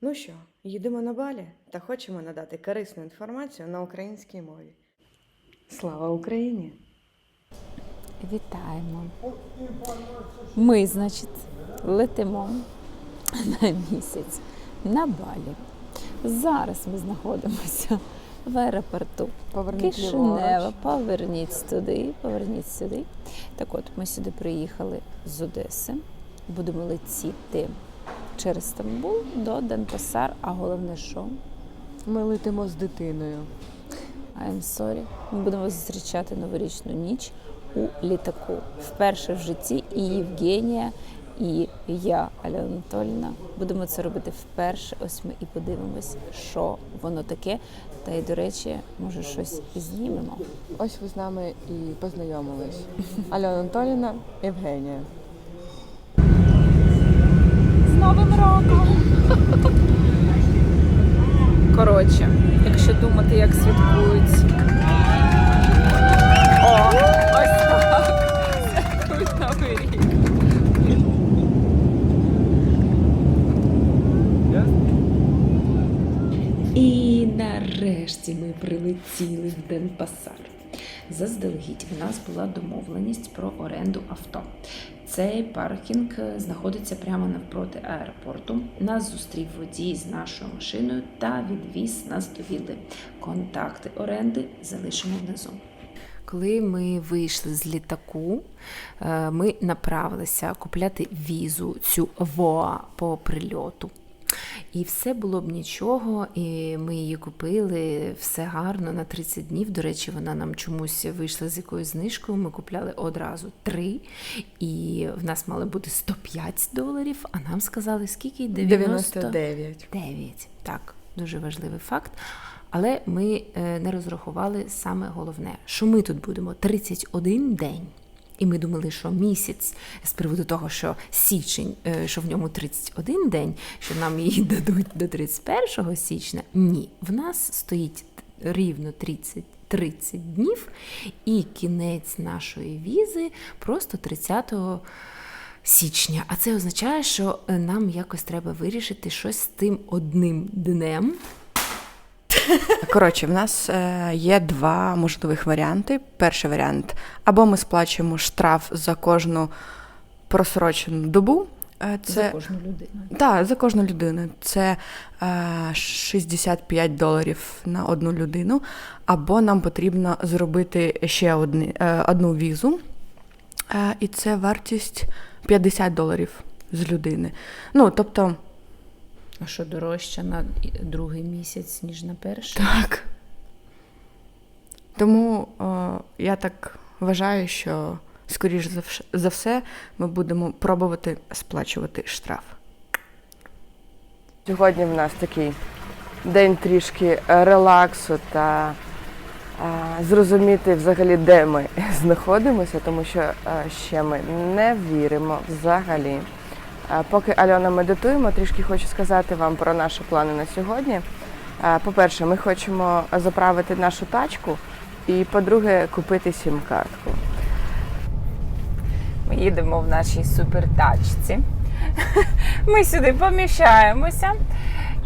Ну що, їдемо на балі та хочемо надати корисну інформацію на українській мові. Слава Україні! Вітаємо. Ми, значить, летимо на місяць на балі. Зараз ми знаходимося в аеропорту Поверніть Кишинева. Поверніть туди, поверніть сюди. Так от, ми сюди приїхали з Одеси. Будемо летіти через Стамбул до Денпасар, а головне що? Ми летимо з дитиною. I'm sorry. Ми будемо зустрічати новорічну ніч у літаку. Вперше в житті і Євгенія, і я, Альона Анатольевна, будемо це робити вперше. Ось ми і подивимось, що воно таке. Та й, до речі, може, щось і знімемо. Ось ви з нами і познайомились. Альона Анатоліна, Євгенія. Новим роком! Коротше, якщо думати, як святкують. О, ось так. Святкують рік. І нарешті ми прилетіли в Денпасар. Заздалегідь в нас була домовленість про оренду авто. Цей паркінг знаходиться прямо навпроти аеропорту. Нас зустрів водій з нашою машиною та відвіз нас до вілли. Контакти оренди залишимо внизу. Коли ми вийшли з літаку, е, ми направилися купляти візу цю ВОА по прильоту. І все було б нічого, і ми її купили, все гарно на 30 днів. До речі, вона нам чомусь вийшла з якоюсь знижкою. Ми купляли одразу три, і в нас мало бути 105 доларів, а нам сказали, скільки? 90? 99. 9. Так, дуже важливий факт. Але ми е, не розрахували саме головне, що ми тут будемо 31 день. І ми думали, що місяць з приводу того, що січень, е, що в ньому 31 день, що нам її дадуть до 31 січня. Ні, в нас стоїть рівно 30 30 днів, і кінець нашої візи просто 30 січня. А це означає, що е, нам якось треба вирішити щось з тим одним днем. Коротше, в нас е, є два можливих варіанти. Перший варіант або ми сплачуємо штраф за кожну просрочену добу. е, Це За кожну людину. Так, за кожну людину. Це е, 65 доларів на одну людину. Або нам потрібно зробити ще одні, е, одну візу, е, і це вартість 50 доларів з людини. Ну, тобто, А що дорожче на другий місяць, ніж на перший? так. Тому е, я так вважаю, що, скоріш за, все, ми будемо пробувати сплачувати штраф. Сьогодні в нас такий день трішки е, релаксу та е, зрозуміти взагалі, де ми знаходимося, тому що е, ще ми не віримо взагалі. Е, Поки Альона медитуємо, трішки хочу сказати вам про наші плани на сьогодні. Е, По-перше, ми хочемо заправити нашу тачку, і по-друге, купити сім-картку. Ми їдемо в нашій супертачці. Ми сюди поміщаємося.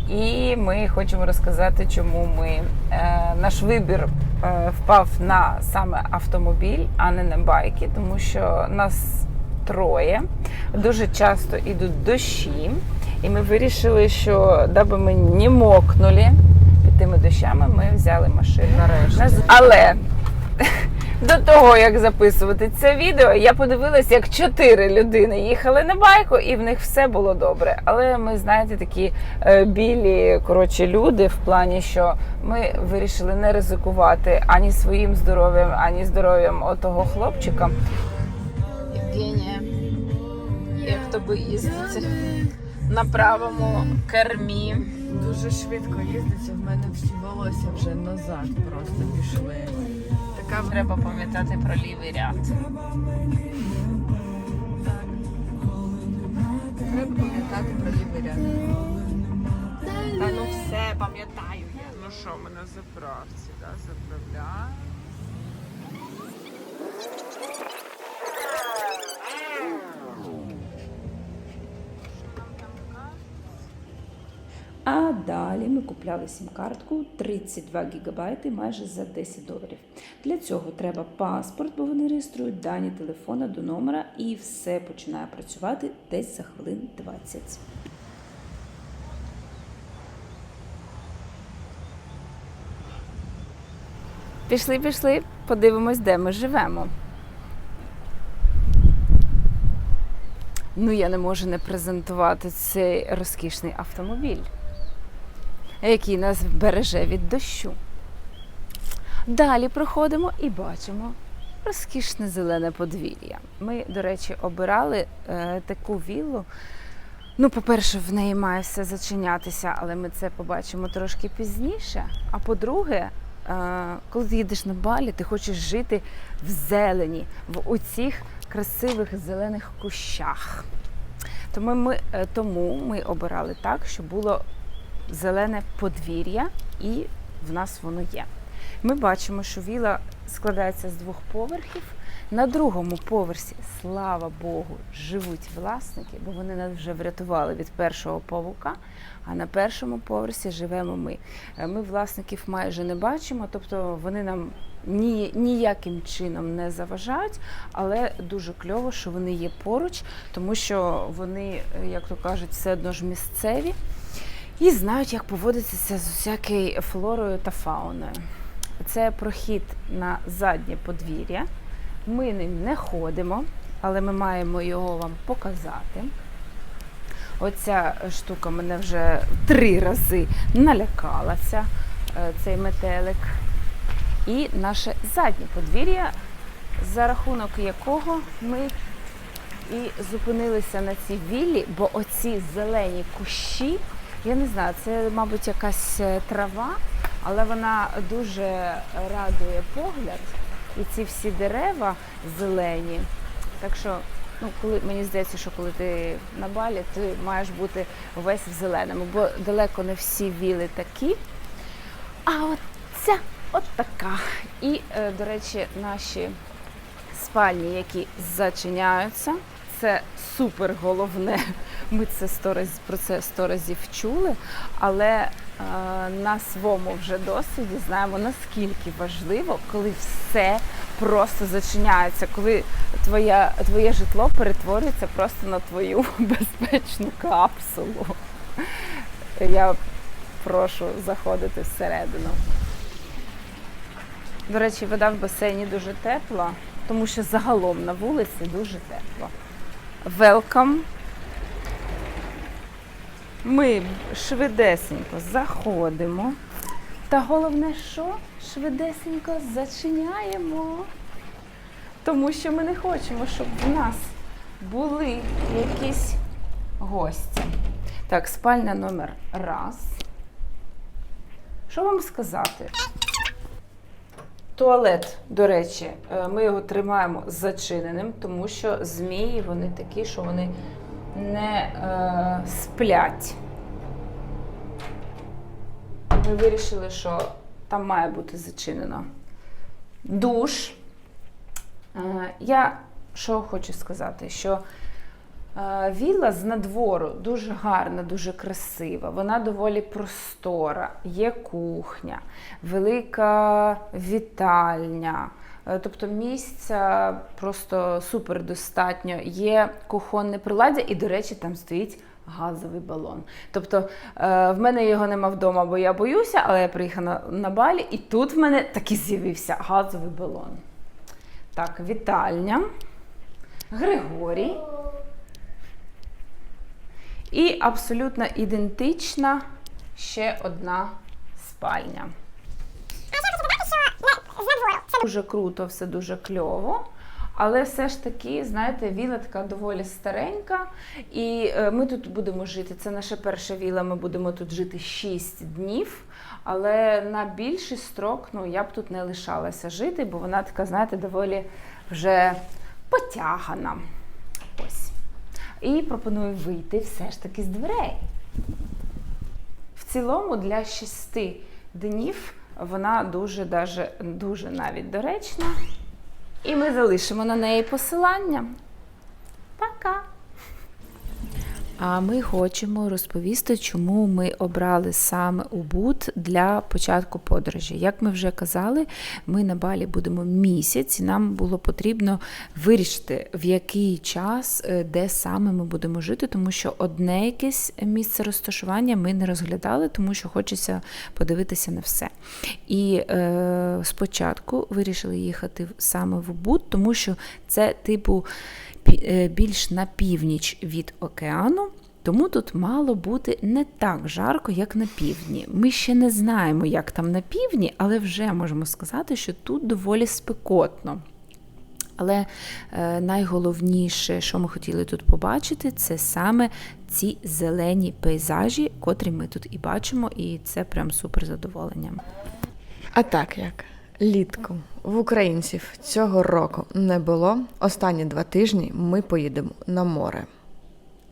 І ми хочемо розказати, чому ми е, наш вибір впав на саме автомобіль, а не на байки, тому що нас троє. Дуже часто йдуть дощі, і ми вирішили, що даби ми не мокнули під тими дощами, ми взяли машину. Нарешті. Але до того, як записувати це відео, я подивилася, як чотири людини їхали на байку, і в них все було добре. Але ми, знаєте, такі е, білі коротше люди в плані, що ми вирішили не ризикувати ані своїм здоров'ям, ані здоров'ям отого хлопчика. Євгенія, як тобі їздиться на правому кермі. Дуже швидко їздиться, в мене всі волосся вже назад просто пішли. Така треба пам'ятати про лівий ряд. Треба пам'ятати про лівий ряд. Та ну все, пам'ятаю я. Ну що, ми на заправці, да, заправляємо. Далі ми купляли сім-картку 32 ГБ майже за 10 доларів. Для цього треба паспорт, бо вони реєструють дані телефона до номера, і все починає працювати десь за хвилин 20. Пішли, пішли, подивимось, де ми живемо. Ну, я не можу не презентувати цей розкішний автомобіль, який нас береже від дощу. Далі проходимо і бачимо розкішне зелене подвір'я. Ми, до речі, обирали е, таку віллу. Ну, по-перше, в неї має все зачинятися, але ми це побачимо трошки пізніше. А по-друге, е, коли ти їдеш на балі, ти хочеш жити в зелені, в оцих красивих зелених кущах. Тому ми, е, тому ми обирали так, щоб було зелене подвір'я, і в нас воно є. Ми бачимо, що віла складається з двох поверхів. На другому поверсі, слава Богу, живуть власники, бо вони нас вже врятували від першого павука. А на першому поверсі живемо ми. Е, Ми власників майже не бачимо, тобто вони нам ні, ніяким чином не заважають, але дуже кльово, що вони є поруч, тому що вони, е, як то кажуть, все одно ж місцеві і знають, як поводитися з усякою флорою та фауною. Це прохід на заднє подвір'я. Ми ним не ходимо, але ми маємо його вам показати. Оця штука мене вже три рази налякалася, е, цей метелик. І наше заднє подвір'я, за рахунок якого ми і зупинилися на цій віллі, бо оці зелені кущі, я не знаю, це, мабуть, якась е, трава, але вона дуже радує погляд. І ці всі дерева зелені. Так що, ну, коли мені здається, що коли ти на балі, ти маєш бути весь в зеленому, бо далеко не всі віли такі. А от ця от така. І, е, до речі, наші спальні, які зачиняються, це супер головне. Ми це сто разів про це сто разів чули, але е, на своєму вже досвіді знаємо наскільки важливо, коли все просто зачиняється, коли твоя, твоє житло перетворюється просто на твою безпечну капсулу. Я прошу заходити всередину. До речі, вода в басейні дуже тепла, тому що загалом на вулиці дуже тепло. Welcome. Ми швидесенько заходимо. Та головне, що швидесенько зачиняємо. Тому що ми не хочемо, щоб в нас були якісь гості. Так, спальня номер раз. Що вам сказати? Туалет, до речі, е, ми його тримаємо зачиненим, тому що змії вони такі, що вони не е, сплять. Ми вирішили, що там має бути зачинено. Душ. Е, я що хочу сказати, що вілла з надвору дуже гарна, дуже красива. Вона доволі простора, є кухня, велика вітальня. Е, Тобто місця просто супер достатньо. Є кухонне приладдя, і, до речі, там стоїть газовий балон. Тобто е, в мене його нема вдома, бо я боюся, але я приїхала на балі, і тут в мене таки з'явився газовий балон. Так, вітальня. Григорій. І абсолютно ідентична ще одна спальня. Дуже круто, все дуже кльово. Але все ж таки, знаєте, віла така доволі старенька, і е, ми тут будемо жити. Це наша перша віла, ми будемо тут жити 6 днів. Але на більший строк ну, я б тут не лишалася жити, бо вона така, знаєте, доволі вже потягана. Ось. І пропоную вийти все ж таки з дверей. В цілому для 6 днів вона дуже, даже, дуже навіть доречна. І ми залишимо на неї посилання. Пока! А ми хочемо розповісти, чому ми обрали саме Убуд для початку подорожі. Як ми вже казали, ми на Балі будемо місяць, і нам було потрібно вирішити, в який час, е, де саме ми будемо жити, тому що одне якесь місце розташування ми не розглядали, тому що хочеться подивитися на все. І е, спочатку вирішили їхати саме в Убуд, тому що це типу більш на північ від океану. Тому тут мало бути не так жарко, як на півдні. Ми ще не знаємо, як там на півдні, але вже можемо сказати, що тут доволі спекотно. Але е, найголовніше, що ми хотіли тут побачити, це саме ці зелені пейзажі, котрі ми тут і бачимо, і це прям супер задоволення. А так як літку в українців цього року не було. Останні два тижні ми поїдемо на море.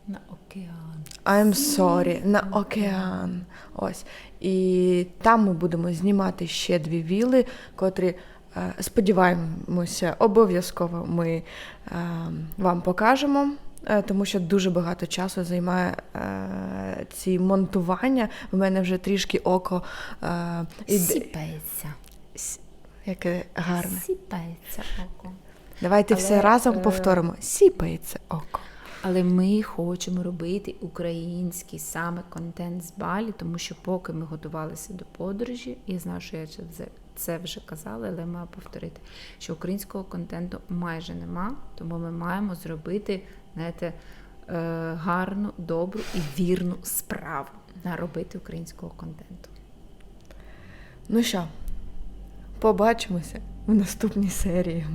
На океан. I'm sorry, на океан. Ось. І там ми будемо знімати ще дві віли, котрі. е, Сподіваємося, обов'язково ми е, вам покажемо, е, тому що дуже багато часу займає е, ці монтування. В мене вже трішки око е, Сіпається. Яке гарне. Сіпається око. Давайте Але, все разом е, повторимо. Сіпається око. Але ми хочемо робити український саме контент з Балі, тому що поки ми готувалися до подорожі, я знаю, що я це вже- це вже казала, але маю повторити, що українського контенту майже нема, тому ми маємо зробити, знаєте, е, гарну, добру і вірну справу наробити українського контенту. Ну що, побачимося в наступній серії.